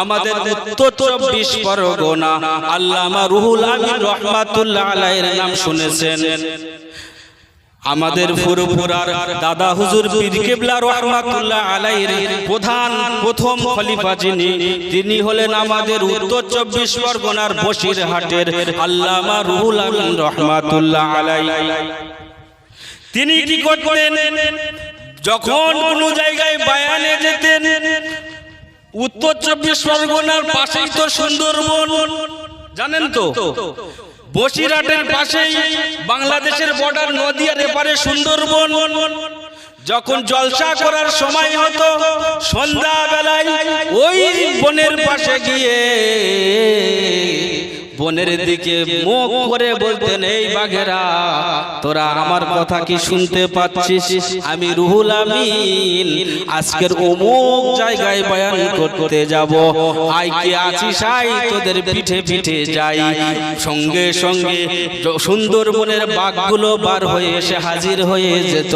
আমাদের উত্তর চব্বিশ পরগনা। আল্লামা রুহুল আমিন রহমাতুল্লাহ আলাইয়ের নাম শুনেছেন। আমাদের ফুরফুরার দাদা হুজুর পীর কেবলা রহমাতুল্লাহ আলাইহির প্রধান প্রথম খলিফা যিনি তিনি হলেন আমাদের উত্তর চব্বিশ পরগনার বসিরহাটের আল্লামা রুহুল আমিন রহমাতুল্লাহ আলাই তিনি কি করতেন? যখন কোনো জায়গায় বায়ানে যেতেন উত্তর চব্বিশ পরগনার পাশেই তো সুন্দরবন। জানেন তো, বসিরহাটের পাশেই বাংলাদেশের বর্ডার নদীয়ার এপারে সুন্দরবন। যখন জলসা করার সময় হতো, সন্ধ্যাবেলায় ওই বনের পাশে গিয়ে বনের দিকে মুখ করে বলতেন, এই বাঘেরা, তোরা আমার কথা কি শুনতে পাচ্ছিস? আমি রুহুল আমিন, আজকের অমুক জায়গায় বয়ান করতে যাব। আই কে আছিস? আই তোদের পিঠে পিঠে যাই। সঙ্গে সঙ্গে সুন্দরবনের বাঘগুলো বার হয়ে এসে হাজির হয়ে যেত।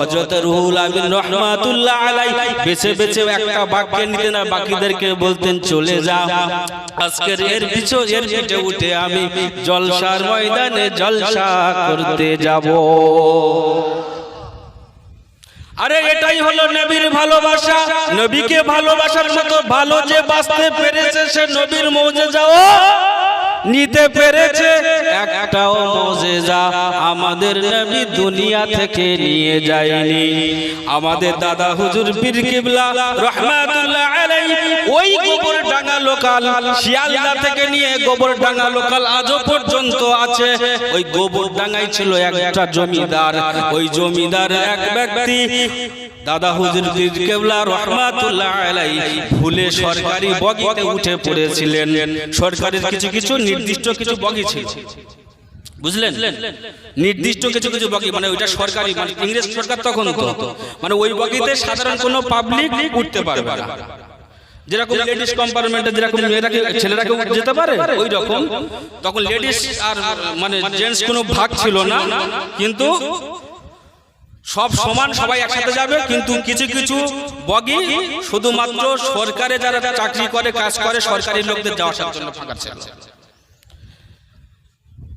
হযরত রুহুল আমিন রহমাতুল্লাহ আলাই বেছে বেছে একটা বাঘকে নিতেন আর বাকিদেরকে বলতেন, চলে যা। আজকের এর পিছু, এর পিঠে উঠে আমি জলসার ময়দানে জলসা করতে যাব। আরে এটাই হলো নবীর ভালোবাসা। নবীকে ভালোবাসার মতো ভালো যে বাঁচতে পেরেছে সে নবীর মৌজে যাও নিতে পেরেছে। একটাও মজেজা আমাদের নবী দুনিয়া থেকে নিয়ে যায়নি। আমাদের দাদা হুজুর পীর কিবলা রহমাতুল্লাহ আলাইহি, ওই গোবর ডাঙ্গা লোকাল, শিয়ালদা থেকে নিয়ে গোবর ডাঙ্গা লোকাল আজও পর্যন্ত আছে। ওই গোবর ডাঙ্গাই ছিল একটা জমিদার। ওই জমিদার এক ব্যক্তি, দাদা হুজুর পীর কেবলা রহমাতুল্লাহ আলাই ভুলে সরকারি বগিতে উঠে পড়েছিলেন। সরকারের কিছু কিছু নির্দিষ্ট কিছু বগি ছিল। বুঝলেন? নির্দিষ্ট কিছু কিছু বগি মানে ওইটা সরকারি মানে ইংরেজ সরকার তখন তো। মানে ওই বগিতে সাধারণ কোনো পাবলিক উঠতে পারবে না। যেরকম লেডিস যেরকম তখন লেডিস আর মানে জেন্টস কোনো ভাগ ছিল না। কিন্তু সব সমান সবাই একসাথে যাবে, কিন্তু কিছু কিছু বগি শুধুমাত্র সরকারে যারা চাকরি করে, কাজ করে, সরকারি লোকদের যাওয়ার জন্য ফাঁকা ছিল।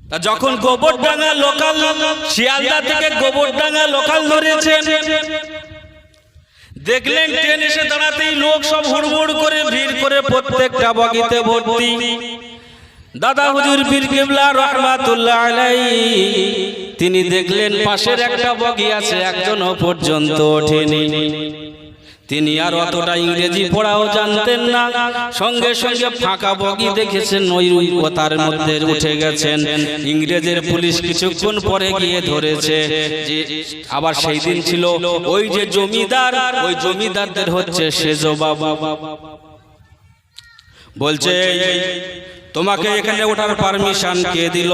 তা যখন গোবরডাঙ্গা লোকাল শিয়ালদা থেকে গোবরডাঙ্গা লোকাল ধরেছেন, দেখলেন ট্রেন এসে দাঁড়াতেই লোক সব হুড়মুড় করে ভিড় করে প্রত্যেকটা বগিতে ভর্তি। দাদা হুজুর পীর কিবলা রহমাতুল্লাহ আলাই তিনি দেখলেন পাশের একটা বগি আছে, একজনও পর্যন্ত ওঠেনি। তিনি আর অতটা ইংরেজি পড়াও জানতেন না। সঙ্গে সঙ্গে ফাঁকা বগি দেখেছেন ওই তার মধ্যে উঠে গেছেন। ইংরেজের পুলিশ কিছুক্ষণ পরে গিয়ে ধরেছে যে আবার সেই দিন ছিল ওই যে জমিদার, ওই জমিদারদের হচ্ছে সেজো বাবা। বলছে, তোমাকে এখানে ওঠার পারমিশন কে দিল?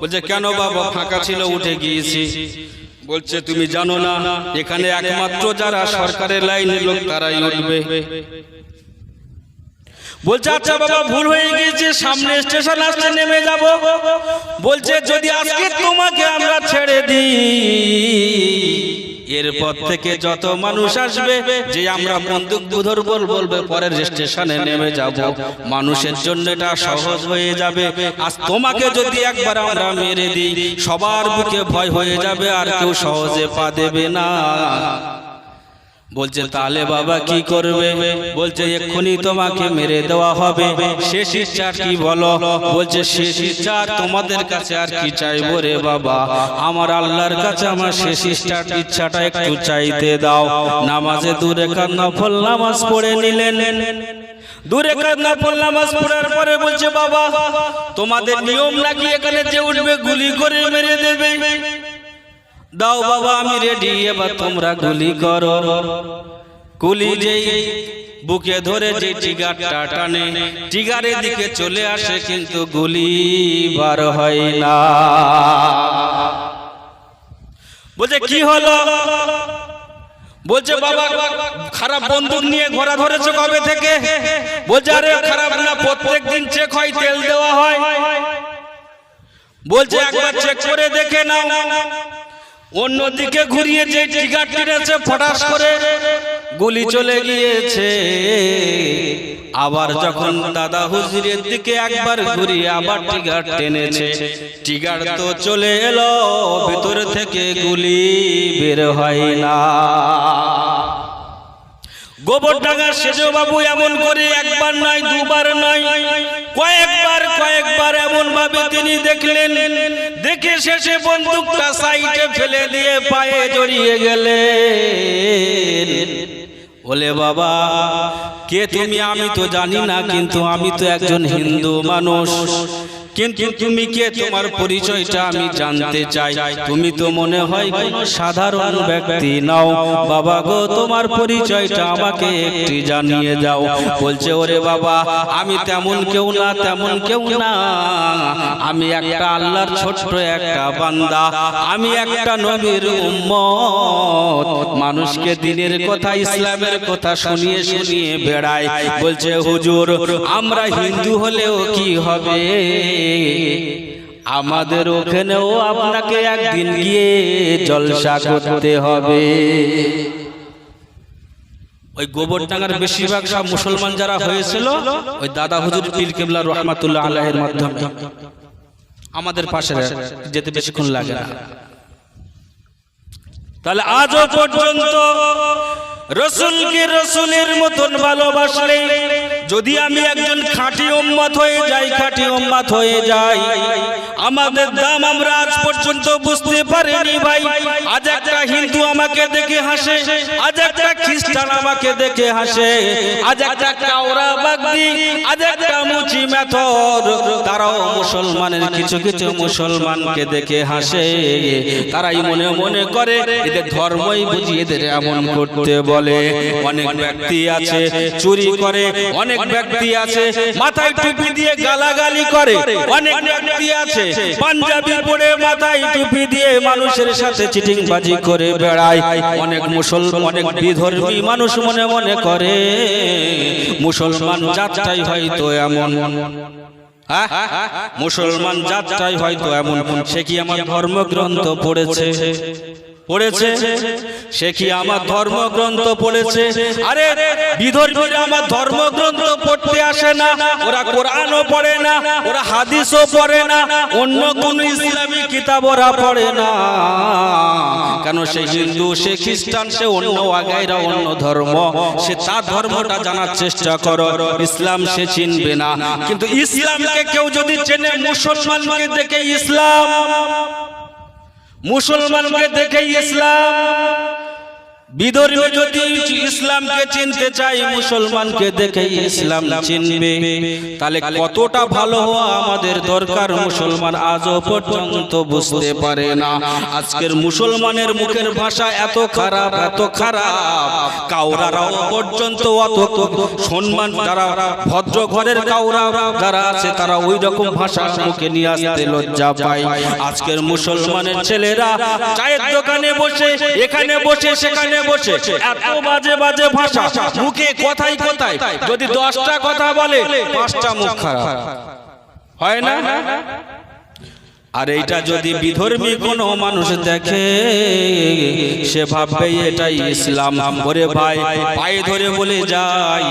বলছে, কেন বাবা, ফাঁকা ছিল, উঠে গিয়েছি। বলছে তুমি জানো না এখানে একমাত্র যারা সরকারের লাইনে লোক তারাই উঠবে। বলছে আচ্ছা বাবা ভুল হয়ে গিয়েছে সামনে স্টেশন আসলে নেমে যাব। বলছে যদি আজকে তোমাকে আমরা ছেড়ে দিই এরপর থেকে যত মানুষ আসবে যে আমরা বন্দুক বুধর বল বলবে পরের স্টেশনে নেমে যাব। মানুষের জন্য এটা সহজ হয়ে যাবে। আজ তোমাকে যদি একবার আমরা মেরে দিই সবার বুকে ভয় হয়ে যাবে আর কেউ সহজে পা দেবে না। বলছে তাহলে বাবা কি করবে? বলছে এক্ষুনি তোমাকে মেরে দেওয়া হবে। শেষ ইচ্ছা কি বলো? বলছে শেষ ইচ্ছা তোমাদের কাছে আর কি চাইব রে বাবা? আমার আল্লাহর কাছে আমার শেষ ইচ্ছা ইচ্ছাটা একটু চাইতে দাও। নামাজে দূরে কার নফল নামাজ পড়ে নিলেন। দূরে কার নফল নামাজ পড়ার পরে বলছে বাবা তোমাদের নিয়ম নাকি এখানে যে উঠবে গুলি করে মেরে দেবে? দাও বাবা, আমি রেডি এবার তোমরা গুলি করো। গুলি যেই বুকে ধরে যে টিগারটা টানে টিগারের দিকে চলে আসে, কিন্তু গুলি বার হয় না। বলছে, কি হলো? বলছে, বাবা, খারাপ বন্দুক নিয়ে ঘোরা ধরেছে কবে থেকে? বলছে, আরে, খারাপ না প্রত্যেক দিন চেক হয়, তেল দেওয়া হয়। বলছে, একবার চেক করে দেখে নাও। অন্যদিকে ঘুরিয়ে যে টিকার টিরেছে ফটাস করে গুলি চলে গিয়েছে। আবার যখন দাদা হুজুরের দিকে একবার ঘুরিয়ে আবার টিগার টেনেছে, টিগার তো চলে এলো, ভিতর থেকে গুলি বের হয় না। গোবর ডাঙ্গা সেজো বাবু এমন করে একবার নয়, দুবার নয়, কয়েকবার কয়েকবার এমন ভাবে তিনি দেখলেন দেখে শেষে বন্দুকটা সাইডে ফেলে দিয়ে পায়ে জড়িয়ে গেলে বলে, বাবা, কে তুমি? আমি তো জানি না, কিন্তু আমি তো একজন হিন্দু মানুষ। কিন্তু তুমি কে? তোমার পরিচয়টা আমি জানতে চাই। তুমি তো মনে হয় কোনো সাধারণ ব্যক্তি নাও। বাবা গো তোমার পরিচয়টা আমাকে একটি জানিয়ে যাও বলছে ওরে বাবা আমি তেমন কেউ না তেমন কেউ না। আমি একটা আল্লাহর ছোট্ট একটা বান্দা। আমি একটা নবীর উম্মত। মানুষকে দিনের কথা ইসলামের কথা শুনিয়ে শুনিয়ে বেড়ায়। বলছে হুজুর আমরা হিন্দু হলেও কি হবে? আমাদের ওখানেও আপনাকে একদিন গিয়ে জলসা করতে হবে। ওই গোবরডাঙ্গার বেশিরভাগ সব মুসলমান যারা হয়েছিল, ওই দাদা হুজুর পীর কেবলা রহমাতুল্লাহ আলাহের মাধ্যমে। আমাদের পাশে যেতে বেশিক্ষণ লাগে না। তাহলে আজও পর্যন্ত রসুলকে রসুলের মতন ভালোবাসলে যদি আমি একজন খাঁটি উম্মত হয়ে যাই, খাঁটি উম্মত হয়ে যাই, আমাদের দাম আমরা আজ পর্যন্ত বুঝতে পারিনি ভাই। আজ একটা হিন্দু আমাকে দেখে হাসে, আজ একটা খ্রিস্টান আমাকে দেখে হাসে, আজ একটা কাওরা বাগদি, আজ মুচি মেথর। তারাও মুসলমানের কিছু কিছু মুসলমানকে দেখে হাসে। তারাই মনে মনে করে, এদের ধর্মই বুঝি এদের এমন করতে বলে। অনেক ব্যক্তি আছে, চুরি করে। অনেক ব্যক্তি আছে, মাথায় টুপি দিয়ে গালাগালি করে। অনেক ব্যক্তি আছে, পাঞ্জাবি পরে মাথায় টুপি দিয়ে মানুষের সাথে চিটিং বাজি করে বেড়ায়। অনেক মুসলমান অনেক বিধর্মী মানুষ মনে মনে করে। মুসলমান জাতটাই হয়তো এমন? মুসলমান যাত্রায় হয়তো এমন সে কি আমার ধর্মগ্রন্থ পড়েছে পড়েছে, সে কি আমার ধর্মগ্রন্থ পড়েছে? আরে বিধর্মীরা আমার ধর্মগ্রন্থ পড়তে আসে না, ওরা কোরআনও পড়ে না, ওরা হাদিসও পড়ে না, অন্য কোন ইসলামী কিতাব ওরা পড়ে না। কেন সে হিন্দু, সে খ্রিস্টান, সে অন্য আগাইরা অন্য ধর্ম, সে তার ধর্মটা জানার চেষ্টা করো, ইসলাম সে চিনবে না। কিন্তু ইসলামকে কেউ যদি চেনে, মুসলমানকে দেখে ইসলাম মুসলমানকে দেখে ইসলাম। বিদর্মী যদি ইসলামকে চিনতে চাই মুসলমানকে দেখে ইসলাম চিনবে। তাহলে কতটা ভালো হওয়া আমাদের দরকার? মুসলমান আজও পর্যন্ত বুঝতে পারে না। আজকের মুসলমানের মুখের ভাষা এত খারাপ এত খারাপ। কাউরারাও পর্যন্ত অত সম্মান যারা ভদ্র ঘরের কাউরা যারা আছে, তারা ওই রকম ভাষা মুখে নিয়ে আসতে লজ্জা পায়। আজকের মুসলমানের ছেলেরা চায়ের দোকানে বসে, এখানে বসে, সেখানে বসে। এত বাজে বাজে ভাষা। মুখে কথাই কথাই যদি দশটা কথা বলে পাঁচটা মুখ খারাপ। হয় না? আর এইটা যদি বিধর্মী কোনো মানুষ দেখে সে ভাববে এটাই ইসলাম। ওরে ভাই পায়ে ধরে বলে যাই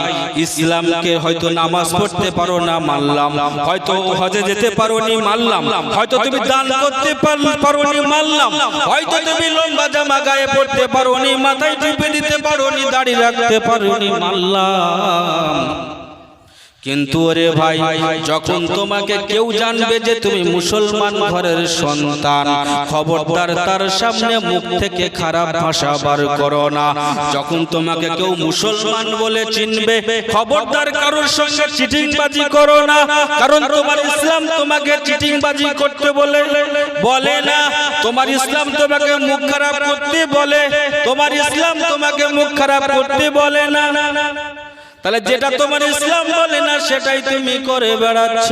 ইসলামকে হয়তো নামাজ পড়তে পারো না মানলাম। হয়তো হজে যেতে পারো নি মানলাম। হয়তো তুমি দান করতে পারো নি মানলাম। হয়তো তুমি লম্বা জামা গায়ে পড়তে পারো নি মাথায় টুপে দিতে পারো নি দাড়ি রাখতে পারো নি মানলাম। কিন্তু ওরে ভাই যখন তোমাকে কেউ জানবে যে তুমি মুসলমান ঘরের সন্তান খবরদার তার সামনে মুখ থেকে খারাপ ভাষা বার করো না। যখন তোমাকে কেউ মুসলমান বলে চিনবে খবরদার কারোর সঙ্গে চিটিংবাজি করো না। কারণ তোমার ইসলাম তোমাকে চিটিংবাজি করতে বলে বলে না। তোমার ইসলাম তোমাকে মুখ খারাপ করতে বলে তোমার ইসলাম তোমাকে মুখ খারাপ করতে বলে না। তাহলে যেটা তোমার ইসলাম বলে না সেটাই তুমি করে বেড়াচ্ছ।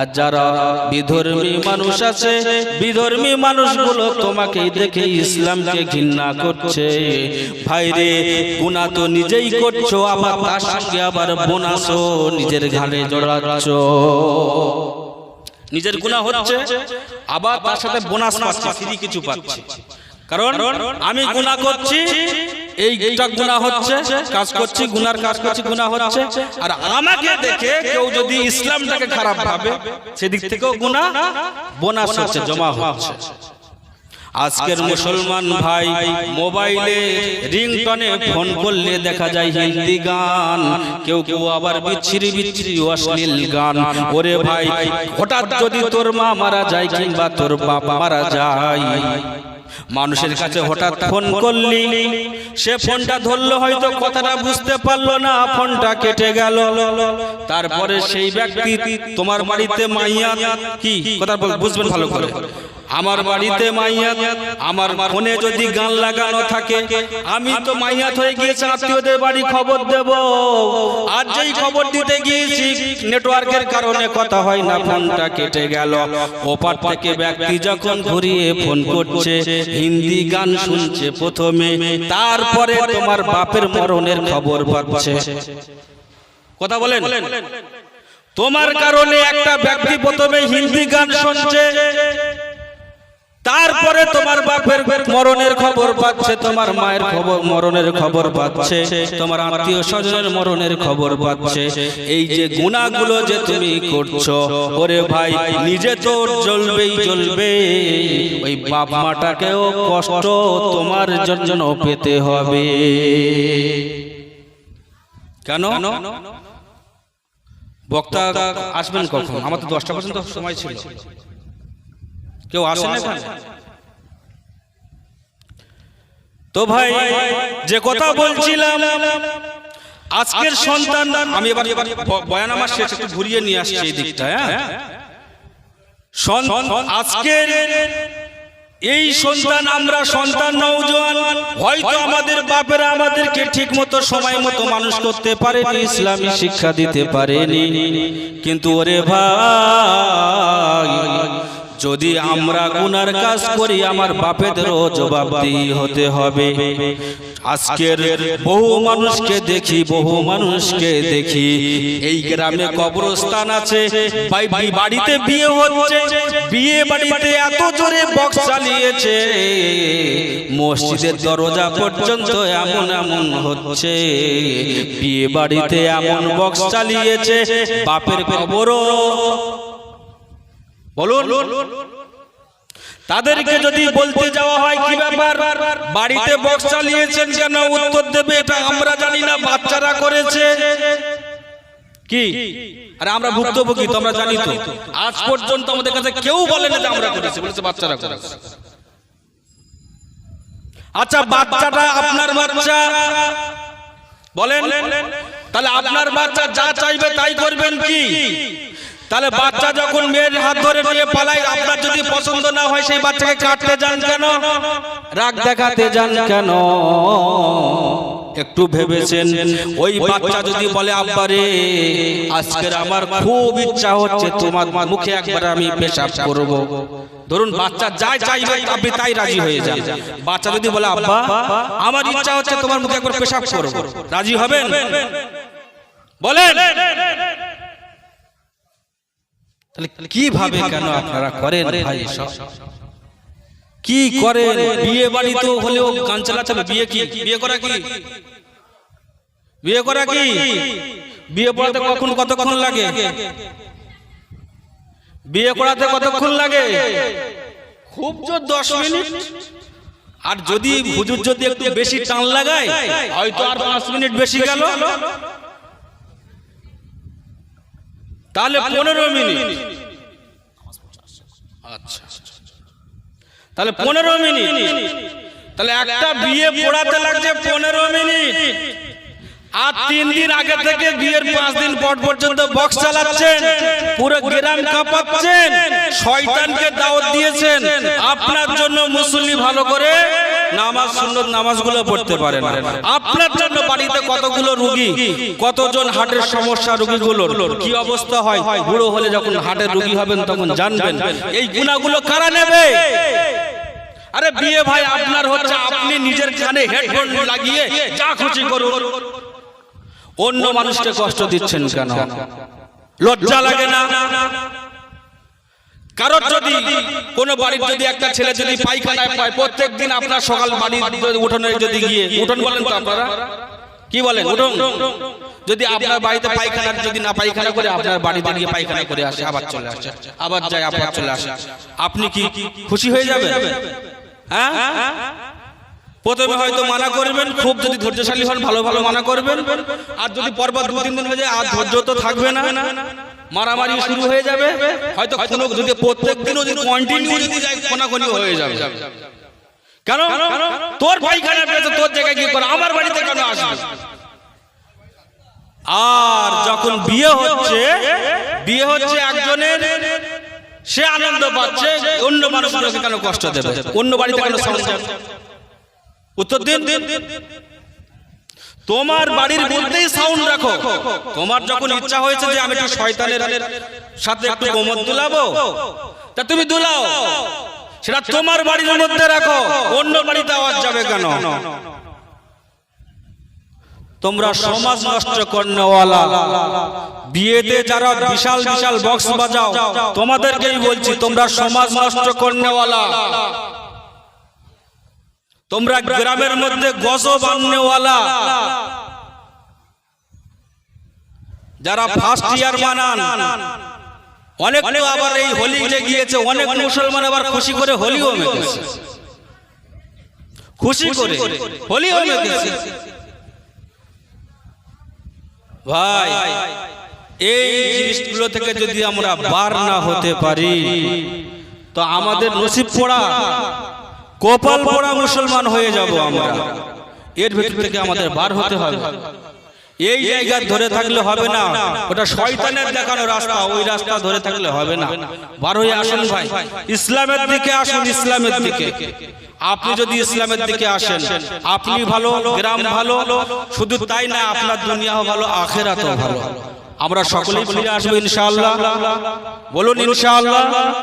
আর যারা বিধর্মী মানুষ আছে বিধর্মী মানুষগুলো তোমাকে দেখে ইসলামকে ঘৃণা করছে। ভাইরে গুণা তো নিজেই করছ আবার তার সঙ্গে আবার বোনাসো নিজের ঘাড়ে জড়াচ্ছ। নিজের গুণা হচ্ছে আবার তার সাথে বোনাস পাচ্ছি ফ্রি কিছু পাচ্ছি। কারণ আমি গুণা করছি এইটা গুণা হচ্ছে কাজ করছি গুনার কাজ করছি গুণা হচ্ছে। আর আমাকে দেখে কেউ যদি ইসলামটাকে খারাপ ভাবে সেদিক থেকেও গুণা বোনাস হচ্ছে জমা হচ্ছে। আজকের মুসলমান ভাই মোবাইলে রিংটনে ফোন করলে দেখা যায় হিন্দি গান। কেউ কেউ আবার বিচ্ছিরি বিচ্ছিরি অশ্লীল গান। ওরে ভাই হঠাৎ যদি তোর মা মারা যায় কিংবা তোর বাবা মারা যায়। মানুষের কাছে হঠাৎ ফোন করলি সে ফোনটা ধরলো হয়তো কথাটা বুঝতে পারল না ফোনটা কেটে গেল। তারপরে সেই ব্যক্তি তোমার বাড়িতে মাইয়া কি? কথা বুঝবেন ভালো করে। আমার বাড়িতে মাইয়াত আমার ফোনে যদি গান লাগানো থাকে আমি তো মাইয়াত হয়ে গিয়েছে আত্মীয়দের বাড়ি খবর দেব। আর যেই খবর দিতে গিয়েছি নেটওয়ার্কের কারণে কথা হয় না ফোনটা কেটে গেল। ওপার থেকে ব্যক্তি যখন ঘুরিয়ে ফোন করছে হিন্দি গান শুনছে প্রথমে তারপরে তোমার বাপের মরণের খবর পাচ্ছে কথা বলেন। তোমার কারণে একটা ব্যক্তি প্রথমে হিন্দি গান শুনছে তারপরে তোমার বাপের মরণের খবর পাচ্ছে, তোমার মায়ের খবর, মরণের খবর পাচ্ছে, তোমার আত্মীয় স্বজনের মরণের খবর পাচ্ছে। এই যে গুণাগুলো যে তুমি করছ, ওরে ভাই, নিজে তো জ্বলবেই জ্বলবে। ওই বাপ মাটাকেও কষ্ট তোমার জন্য পেতে হবে। কেন? বক্তা আসবেন কখন? আমার তো দশটা পর্যন্ত সময় ছিল। কেউ আসে না এখানে? তো ভাই যে কথা বলছিলাম আজকের সন্তান আমি এবার এবার বয়ান আমার শেষ একটু ঘুরিয়ে নিয়ে আসছি এই দিকটা হ্যাঁ? সন- আজকের এই সন্তান আমরা সন্তান নৌজওয়ান হয়তো আমাদের বাপেরা আমাদেরকে ঠিক মতো সময় মতো মানুষ করতে পারেনি ইসলামী শিক্ষা দিতে পারেনি। কিন্তু ওরে ভাই যদি আমরা গুনার কাজ করি আমার বাপেদেরও জবাবদিহি হতে হবে। আজকের বহু মানুষকে দেখি বহু মানুষকে দেখি। এই গ্রামে কবরস্থান আছে বাই- বাই- বাড়িতে বিয়ে হচ্ছে। বিয়ে বাড়িতে এত জোরে বক্স চালিয়েছে। মসজিদের দরজা পর্যন্ত এমন এমন হচ্ছে। বিয়ে বাড়িতে এমন বক্স চালিয়েছে। বাপের কবরও বলুন। তাদেরকে যদি বলতে যাওয়া হয় কি ব্যাপার? বাড়িতে বক্স চালিয়েছেন কেন? উত্তর দেবে এটা আমরা জানি না বাচ্চারা করেছে। কি? আরে আমরা ভুক্তভোগী তো আমরা জানি তো। আজ পর্যন্ত আমাদের কাছে কেউ বলে না যে আমরা করেছি বলেছে বাচ্চারা করেছে। আচ্ছা বাচ্চাটা আপনার বাচ্চা। বলেন। তাহলে আপনার বাচ্চা যা চাইবে তাই করবেন কি? তাহলে বাচ্চা যখন মেয়ের হাত ধরে নিয়ে পালায় আপনার যদি পছন্দ না হয় সেই বাচ্চাকে কাটতে যান কেন? রাগ দেখাতে যান কেন? একটু ভেবেছেন ওই বাচ্চা যদি বলে আব্বারে আজকের আমার খুব ইচ্ছা হচ্ছে তোমার মুখে একবার আমি পেশাব করব। ধরুন বাচ্চা যাই চাইবে আপনি তাই রাজি হয়ে যান। বাচ্চা যদি বলে আব্বা আমার ইচ্ছা হচ্ছে তোমার মুখে একবার পেশাব করব। রাজি হবেন। বলেন! তাহলে কীভাবে কেন আপনারা করেন ভাই সব? কি করেন? বিয়ে বাড়ি তো হলেও গান চালাতে বিয়ে কি? বিয়ে করা কি? বিয়ে করা কি? বিয়ে পড়াতে কখন কতক্ষণ লাগে? বিয়ে করাতে কতক্ষণ লাগে? খুব জোর দশ মিনিট। আর যদি হুজুর যদি একটু বেশি টান লাগায় হয়তো আর পাঁচ মিনিট বেশি গেল। তাহলে পনেরো মিনিট। আচ্ছা। তাহলে পনেরো মিনিট। তাহলে একটা বিয়ে পড়াতে লাগছে পনেরো মিনিট। আর তিন দিন আগে থেকে বিয়ের পাঁচ দিন পর পর্যন্ত বক্স চালাচ্ছেন। পুরো গ্রাম কাঁপাচ্ছেন। শয়তানকে দাওয়াত দিয়েছেন। আপনার জন্য মুসল্লি ভালো করে নামাজ সুন্নত নামাজগুলো পড়তে পারেন আপনার জন্য বাড়িতে কতগুলো রুগী, কতজন হার্টের সমস্যা রুগীগুলোর কি অবস্থা হয়? বুড়ো হলে যখন হার্টের রুগী হবেন তখন জানবেন। এই গুণাগুলো কারা নেবে? আরে বিয়ে ভাই, আপনার হচ্ছে আপনি নিজের কানে হেডফোন লাগিয়ে যা খুশি করুন। অন্য মানুষকে কষ্ট দিচ্ছেন কেন? লজ্জা লাগে না? কারোর যদি কোনো বাড়ির যদি একটা ছেলে যদি পায়খানায় পায় প্রত্যেক দিন আপনার সকাল বাড়ির উঠোনে যদি গিয়ে, উঠোন বলেন তো আপনারা? কি বলেন? উঠোন। যদি আপনার বাড়িতে পায়খানা যদি না পায়খানা করে, আপনার বাড়িতে গিয়ে পায়খানা করে আসে, আবার চলে আসে, আবার যায়, আবার চলে আসে। আপনি কি খুশি হয়ে যাবেন? হ্যাঁ? প্রথমে হয়তো মানা করবেন, খুব যদি ধৈর্যশালী হন, ভালো ভালো মানা করবেন। আর যদি পরপর দু তিন দিন হয়ে যায়, আর ধৈর্য তো থাকবে না। মারামারি শুরু হয়ে যাবে। হয়তো কোনো যদি প্রত্যেক দিনও যদি কন্টিনিউ যদি কোনাকোনি হয়ে যাবে। কেন তোর পায়খানা পেয়েছে তোর জায়গায় গিয়ে করে আমার বাড়িতে কেন আসবে? আর যখন বিয়ে হচ্ছে বিয়ে হচ্ছে একজনের সে আনন্দ পাচ্ছে অন্য মানুষগুলোকে কেন কষ্ট দেবে? অন্য বাড়িতে কেন সমস্যা উত্তর দিন। দিন। তোমার বাড়ির মধ্যেই সাউন্ড রাখো। তোমার যখন ইচ্ছা হয়েছে যে আমি একটু শয়তানের সাথে একটু গোমত দুলাবো তা তুমি দুলাও সেটা তোমার বাড়ির মধ্যে রাখো। অন্য বাড়িতে আওয়াজ যাবে কেন? তোমরা সমাজ নষ্ট করনেওয়ালা বিয়েতে যারা বিশাল বিশাল বক্স বাজাও তোমাদেরকেই বলছি তোমরা সমাজ নষ্ট করনেওয়ালা তোমরা গ্রামের মধ্যে গজব আননেওয়ালা। যারা ফার্স্ট ইয়ার মানান অনেক আবার এই হোলি যে গিয়েছে অনেক মুসলমান আবার খুশি করে হোলিও মেতেছে খুশি করে হোলিও মেতেছে ভাই এই জিনিসগুলো থেকে যদি আমরা বার না হতে পারি তো আমাদের নসিব পড়া। কপাল পড়া মুসলমান হয়ে যাব আমরা। এর ভিতর থেকে আমাদের বার হতে হবে। এই জায়গা ধরে থাকলে হবে না। ওটা শয়তানের দেখানো রাস্তা ওই রাস্তা ধরে থাকলে হবে না। বার হয়ে আসুন ভাই। ইসলামের দিকে আসুন ইসলামের দিকে। আপনি যদি ইসলামের দিকে আসেন আপনি ভালো গ্রাম ভালো শুধু তাই না আপনার দুনিয়াও ভালো আখেরাতও ভালো। আমরা সকলেই ফিরে আসব ইনশাআল্লাহ। বলুন ইনশাআল্লাহ।